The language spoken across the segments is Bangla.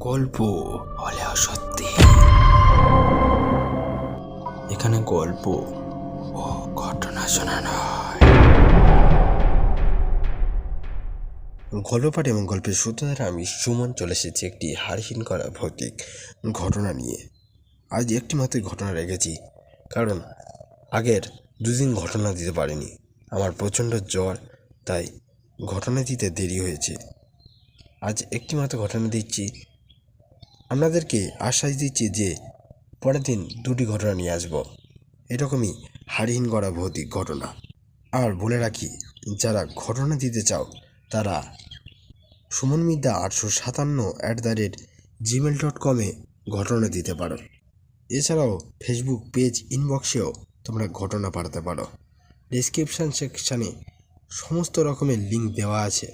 গল্প হলেও সত্যি। এখানে গল্প ও ঘটনা শোনানো হয়। গল্পপাঠ এবং গল্পের সূত্রধারে আমি সুমন চলে এসেছি একটি হারহীন করা ভৌতিক ঘটনা নিয়ে। আজ একটি মাত্র ঘটনা রেখেছি, কারণ আগের দুদিন ঘটনা দিতে পারিনি। আমার প্রচণ্ড জ্বর, তাই ঘটনা দিতে দেরি হয়েছে। আজ একটি মাত্র ঘটনা দিচ্ছি আপনাদেরকে আশ্বাস দিচ্ছি যে পরের দিন দুটি ঘটনা নিয়ে আসব। এরকমই হারহীন করা ভৌতিক ঘটনা। আর বলে রাখি, যারা ঘটনা দিতে চাও, তারা সুমন মিদ্যা আটশো সাতান্ন at the rate Gmail dot কমে ঘটনা দিতে পারো। এছাড়াও ফেসবুক পেজ ইনবক্সেও তোমরা ঘটনা পাঠাতে পারো। ডিসক্রিপশান সেকশানে সমস্ত রকমের লিঙ্ক দেওয়া আছে।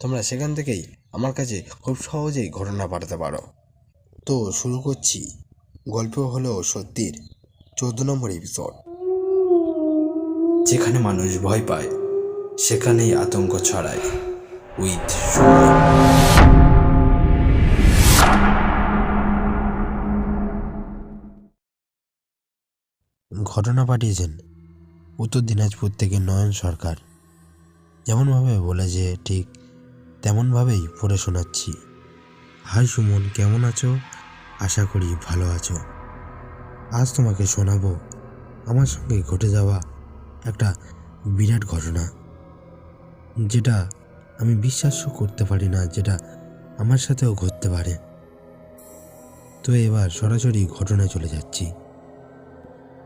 তোমরা সেখান থেকেই আমার কাছে খুব সহজেই ঘটনা পাঠাতে পারো। তো শুরু করছি। গল্প হলো সত্যির চোদ্দ নম্বর এপিসোড যেখানে মানুষ ভয় পায় সেখানেই আতঙ্ক ছড়ায় উইথ ঘটনা পাঠিয়েছেন উত্তর দিনাজপুর থেকে নয়ন সরকার। যেমনভাবে বলেছে ঠিক তেমনভাবেই পড়ে শোনাচ্ছি। হাই সুমন, কেমন আছো? আশা করি ভালো আছো। আজ তোমাকে শোনাবো আমার সঙ্গে ঘটে যাওয়া একটা বিরাট ঘটনা, যেটা আমি বিশ্বাসও করতে পারি না, যেটা আমার সাথেও ঘটতে পারে। তো এবার সরাসরি ঘটনায় চলে যাচ্ছি।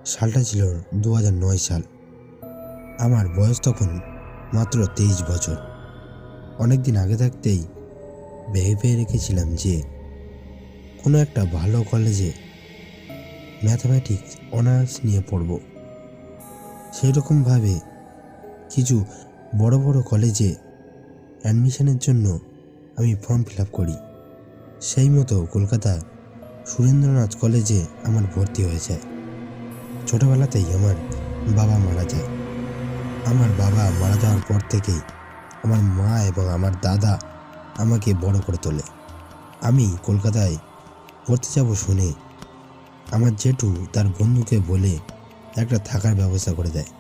সালটা ছিল দু নয় সাল। আমার বয়স তখন মাত্র তেইশ বছর। অনেক দিন আগে থাকতেই ভেবে রেখেছিলাম যে কোনো একটা ভালো কলেজে ম্যাথামেটিক্স অনার্স নিয়ে পড়ব। সেই রকমভাবে কিছু বড় বড় কলেজে অ্যাডমিশনের জন্য আমি ফর্ম ফিল আপ করি। সেই মতো কলকাতা সুরেন্দ্রনাথ কলেজে আমার ভর্তি হয়ে যায়। ছোটবেলাতেই আমার বাবা মারা যায়। আমার বাবা মারা যাওয়ার পর থেকেই আমার মা এবং আমার দাদা আমাকে বড় করে তোলে। আমি কলকাতায় পড়তে যাব শুনে আমার জেঠু তার বন্ধুকে বলে একটা থাকার ব্যবস্থা করে দেয়।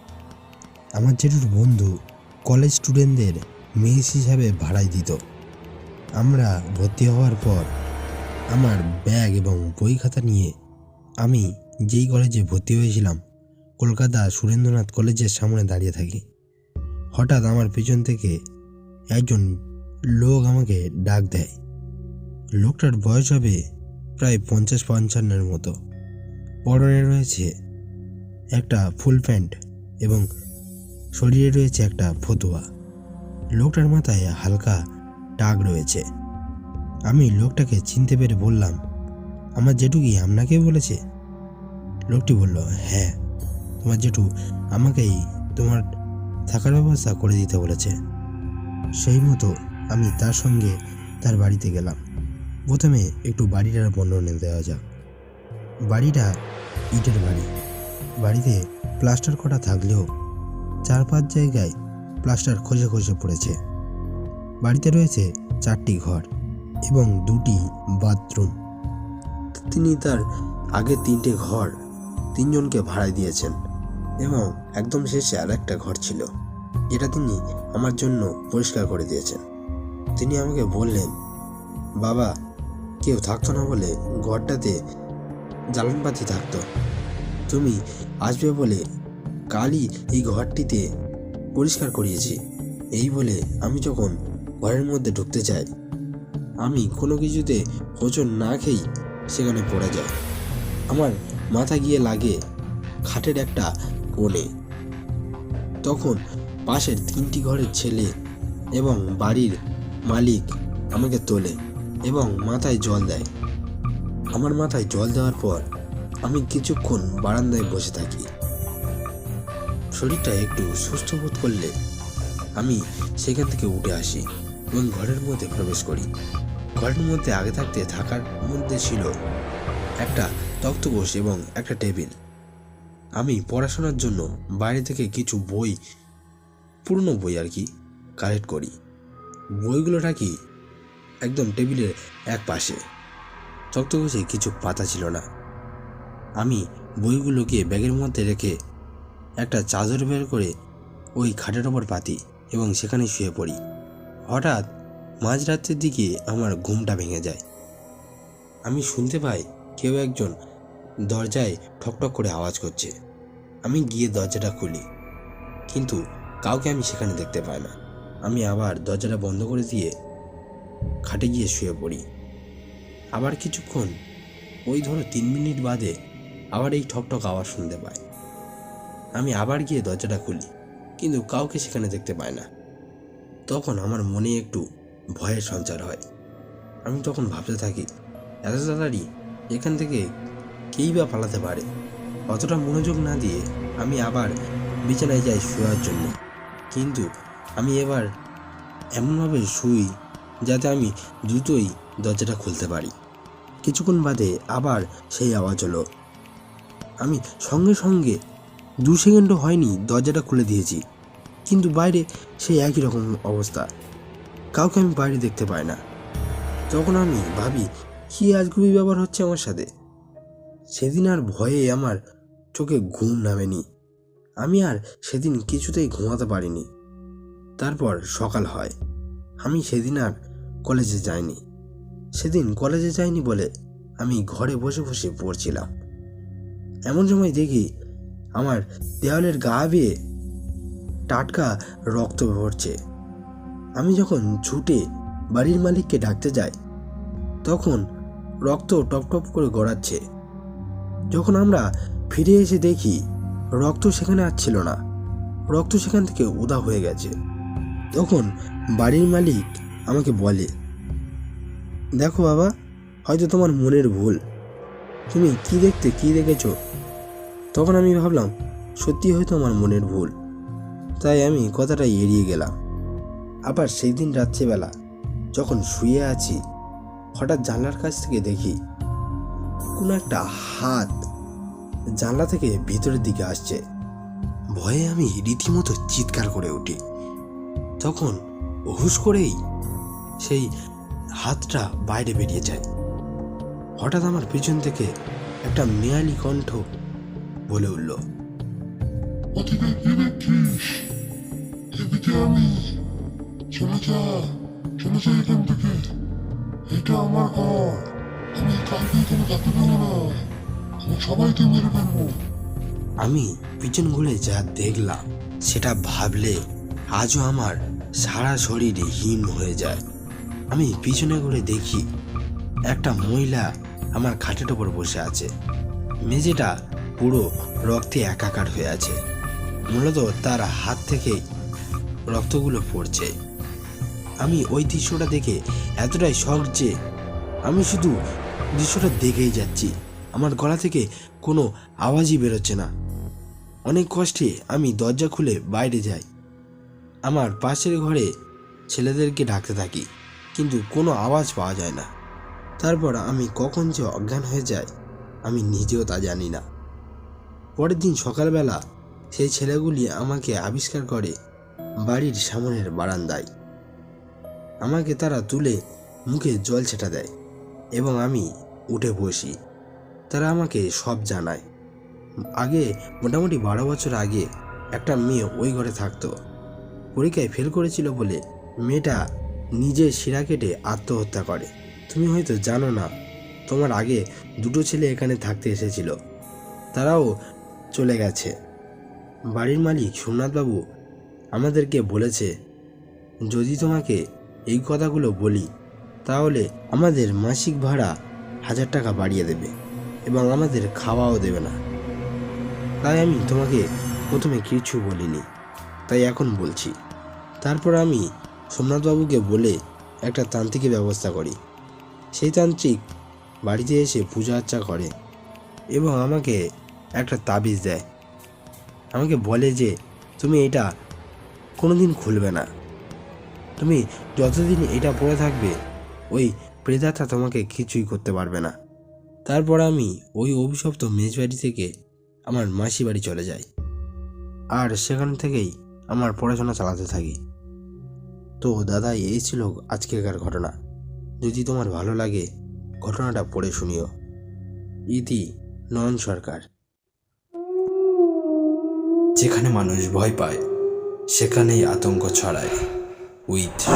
আমার জেঠুর বন্ধু কলেজ স্টুডেন্টদের মেস হিসাবে ভাড়ায় দিত। আমরা ভর্তি হওয়ার পর আমার ব্যাগ এবং বই খাতা নিয়ে আমি যেই কলেজে ভর্তি হয়েছিলাম, কলকাতা সুরেন্দ্রনাথ কলেজের সামনে দাঁড়িয়ে থাকি। হঠাৎ আমার পিছন থেকে একজন লোক আমাকে ডাক দেয়। লোকটার বয়স হবে প্রায় পঞ্চাশ পঞ্চান্নের মতো। পরনে রয়েছে একটা ফুল প্যান্ট এবং শরীরে রয়েছে একটা ফতুয়া। লোকটার মাথায় হালকা টাক রয়েছে। আমি লোকটাকে চিনতে পেরে বললাম, আমার জেঠু কি আপনাকে বলেছে? লোকটি বলল হ্যাঁ তোমার জেঠু আমাকেই তোমার থাকার ব্যবস্থা করে দিতে বলেছে। সেই মতো আমি তার সঙ্গে তার বাড়িতে গেলাম। প্রথমে একটু বাড়িটার বর্ণনা দেওয়া যাক। বাড়িটা ইটের বাড়ি। বাড়িতে প্লাস্টার করা থাকলেও চার পাঁচ জায়গায় প্লাস্টার খসে খসে পড়েছে। বাড়িতে রয়েছে চারটি ঘর এবং দুটি বাথরুম। তিনি তার আগে তিনটে ঘর তিনজনকে ভাড়া দিয়েছেন এবং একদম শেষে আর একটা ঘর ছিল। যেটা তিনি আমার জন্য পরিষ্কার করে দিয়েছেন। তিনি আমাকে বললেন, বাবা, কেউ থাকতো না বলে ঘরটাতে জ্বালানপাতি থাকতো। তুমি আসবে বলে কালই এই ঘরটিতে পরিষ্কার করিয়েছি। এই বলে আমি যখন ঘরের মধ্যে ঢুকতে চাই, আমি কোনো কিছুতে হোঁচট না খেয়েই সেখানে পড়ে যায় আমার মাথা গিয়ে লাগে খাটের একটা কোণে। তখন পাশের তিনটি ঘরের ছেলে এবং বাড়ির মালিক আমাকে তোলে এবং মাথায় জল দেয়। আমার মাথায় জল দেওয়ার পর আমি কিছুক্ষণ বারান্দায় বসে থাকি। শরীরটা একটু সুস্থ বোধ করলে আমি সেখান থেকে উঠে আসি এবং ঘরের মধ্যে প্রবেশ করি। ঘরের মধ্যে আগে থাকতে থাকার মধ্যে ছিল একটা তক্তপোষ এবং একটা টেবিল। আমি পড়াশোনার জন্য বাইরে থেকে কিছু বই, পুরনো বই আর কি কালেক্ট করি। বইগুলো রাখি একদম টেবিলের এক পাশে তক্তকুচে কিছু পাতা ছিল না। আমি বইগুলোকে ব্যাগের মধ্যে রেখে একটা চাদর বের করে ওই খাটের ওপর পাতি এবং সেখানে শুয়ে পড়ি। হঠাৎ মাঝরাতের দিকে আমার ঘুমটা ভেঙে যায়। আমি শুনতে পাই কেউ একজন দরজায় ঠকঠক করে আওয়াজ করছে। আমি গিয়ে দরজাটা খুলি, কিন্তু কাউকে আমি সেখানে দেখতে পাই না। আমি আবার দরজাটা বন্ধ করে দিয়ে খাটে গিয়ে শুয়ে পড়ি। আবার কিছুক্ষণ, ওই ধরো তিন মিনিট বাদে আবার এই ঠকঠক আওয়াজ শুনতে পাই। আমি আবার গিয়ে দরজাটা খুলি, কিন্তু কাউকে সেখানে দেখতে পাই না। তখন আমার মনে একটু ভয়ের সঞ্চার হয়। আমি তখন ভাবতে থাকি, এত তাড়াতাড়ি এখান থেকে কেই বা পালাতে পারে? অতটা মনোযোগ না দিয়ে আমি আবার বিছানায় যাই শোয়ার জন্য। কিন্তু আমি এবার এমনভাবে শুই যাতে আমি দ্রুতই দরজাটা খুলতে পারি। কিছুক্ষণ বাদে আবার সেই আওয়াজ হলো। আমি সঙ্গে সঙ্গে দু সেকেন্ডও হয়নি দরজাটা খুলে দিয়েছি, কিন্তু বাইরে সেই একই রকম অবস্থা। কাউকে আমি বাইরে দেখতে পাই না। তখন আমি ভাবি, কি আজগুবি ব্যবহার হচ্ছে আমার সাথে? সেদিন আর ভয়ে আমার চোখে ঘুম নামেনি। আমি আর সেদিন কিছুতেই ঘুমাতে পারিনি। তারপর সকাল হয়। আমি সেদিন আর কলেজে যাইনি। সেদিন কলেজে যাইনি বলে আমি ঘরে বসে বসে পড়ছিলাম। এমন সময় দেখি আমার দেওয়ালের গা বেয়ে টাটকা রক্ত ভরছে। আমি যখন ছুটে বাড়ির মালিককে ডাকতে যাই, তখন রক্ত টপটপ করে গড়াচ্ছে। যখন আমরা ফিরে এসে দেখি, রক্ত সেখানে আর ছিল না। রক্ত সেখান থেকে উদা হয়ে গেছে। তখন বাড়ির মালিক আমাকে বলে, দেখো বাবা, হয়তো তোমার মনের ভুল। তুমি কি দেখতে কি দেখেছ? তখন আমি ভাবলাম সত্যি হয়তো আমার মনের ভুল। তাই আমি কথাটা এড়িয়ে গেলাম। আবার সেই দিন রাত্রিবেলা যখন শুয়ে আছি, হঠাৎ জানলার কাছ থেকে দেখি, কোনো একটা হাত জানলা থেকে ভিতরের দিকে আসছে। ভয়ে আমি রীতিমতো চিৎকার করে উঠি। তখন হুশ করেই সেই হাতটা বাইরে বেরিয়ে যায়। হঠাৎ আমার পিছন থেকে একটা মেয়ালি কণ্ঠ বলে উঠল এটা আমার ঘর। আমি কাউকে এখানে থাকতে দেবো না। আমি সবাইকে মেরে ফেলব। আমি পিছন ঘুরে যা দেখলাম সেটা ভাবলে আজও আমার সারা শরীরে হিম হয়ে যায়। আমি পিছনে ঘুরে দেখি একটা মহিলা আমার খাটের ওপর বসে আছে। মেঝেটা পুরো রক্তে একাকার হয়ে আছে। মূলত তার হাত থেকে রক্তগুলো পড়ছে। আমি ওই দৃশ্যটা দেখে এতটাই শখ যে আমি শুধু দৃশ্যটা দেখেই যাচ্ছি। আমার গলা থেকে কোনো আওয়াজই বেরোচ্ছে না। অনেক কষ্টে আমি দরজা খুলে বাইরে যাই। আমার পাশের ঘরে ছেলেদেরকে ডাকতে থাকি, কিন্তু কোনো আওয়াজ পাওয়া যায় না। তারপর আমি কখন যে অজ্ঞান হয়ে যায় আমি নিজেও তা জানি না। পরের দিন সকালবেলা সেই ছেলেগুলি আমাকে আবিষ্কার করে বাড়ির সামনের বারান্দায়। আমাকে তারা তুলে মুখে জল ছেটা দেয় এবং আমি উঠে বসি। তারা আমাকে সব জানায়। আগে মোটামুটি বারো বছর আগে একটা মেয়ে ওই ঘরে থাকতো। পরীক্ষায় ফেল করেছিল বলে মেয়েটা নিজের শিরা কেটে আত্মহত্যা করে। তুমি হয়তো জানো না, তোমার আগে দুটো ছেলে এখানে থাকতে এসেছিল। তারাও চলে গেছে। বাড়ির মালিক সোমনাথবাবু আমাদেরকে বলেছে, যদি তোমাকে এই কথাগুলো বলি, তাহলে আমাদের মাসিক ভাড়া হাজার টাকা বাড়িয়ে দেবে এবং আমাদের খাওয়াও দেবে না। তাই আমি তোমাকে প্রথমে কিছু বলিনি, তাই এখন বলছি। তারপর আমি সোমনাথবাবুকে বলে একটা তান্ত্রিকের ব্যবস্থা করি। সেই তান্ত্রিক বাড়িতে এসে পূজা আর্চা করে এবং আমাকে একটা তাবিজ দেয়। আমাকে বলে যে, তুমি এটা কোনোদিন খুলবে না। তুমি যতদিন এটা পড়ে থাকবে, ওই প্রেতাটা তোমাকে কিছুই করতে পারবে না। তারপর আমি ওই অভিশপ্ত মেজবাড়ি থেকে আমার মাসি বাড়ি চলে যাই। আর সেখান থেকেই আমার পড়াশোনা চালাতে থাকি। তো দাদা, এই ছিল আজকেকার ঘটনা। যদি তোমার ভালো লাগে, ঘটনাটা পড়ে শুনিও। ইতি, নয়ন সরকার। যেখানে মানুষ ভয় পায়, সেখানেই আতঙ্ক ছড়ায়। উইথ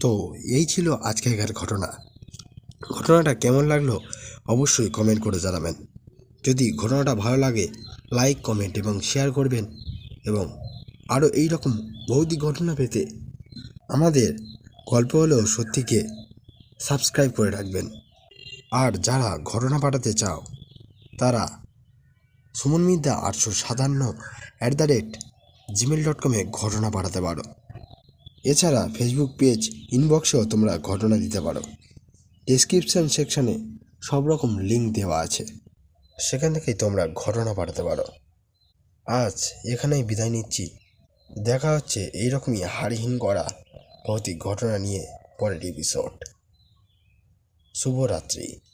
তো এই ছিল আজকের ঘটনা। ঘটনাটা কেমন লাগল, অবশ্যই কমেন্ট করে জানাবেন। যদি ঘটনাটা ভালো লাগে লাইক কমেন্ট এবং শেয়ার করবেন এবং আরও এই রকম ভৌতিক ঘটনা পেতে আমাদের গল্প হলেও সত্যিকে সাবস্ক্রাইব করে রাখবেন। আর যারা ঘটনা পাঠাতে চাও, তারা সুমন মিদ্যা আটশো সাতান্ন at the rate Gmail dot কমে ঘটনা পাঠাতে পারো। এছাড়া ফেসবুক পেজ ইনবক্সেও তোমরা ঘটনা দিতে পারো। ডেসক্রিপশন সেকশনে সব রকম লিঙ্ক দেওয়া আছে। সেখান থেকেই তোমরা ঘটনা পাঠাতে পারো। আজ এখানেই বিদায় নিচ্ছি। দেখা হচ্ছে এইরকমই হাড়হীন করা ভৌতিক ঘটনা নিয়ে পরের এপিসোড শুভরাত্রি।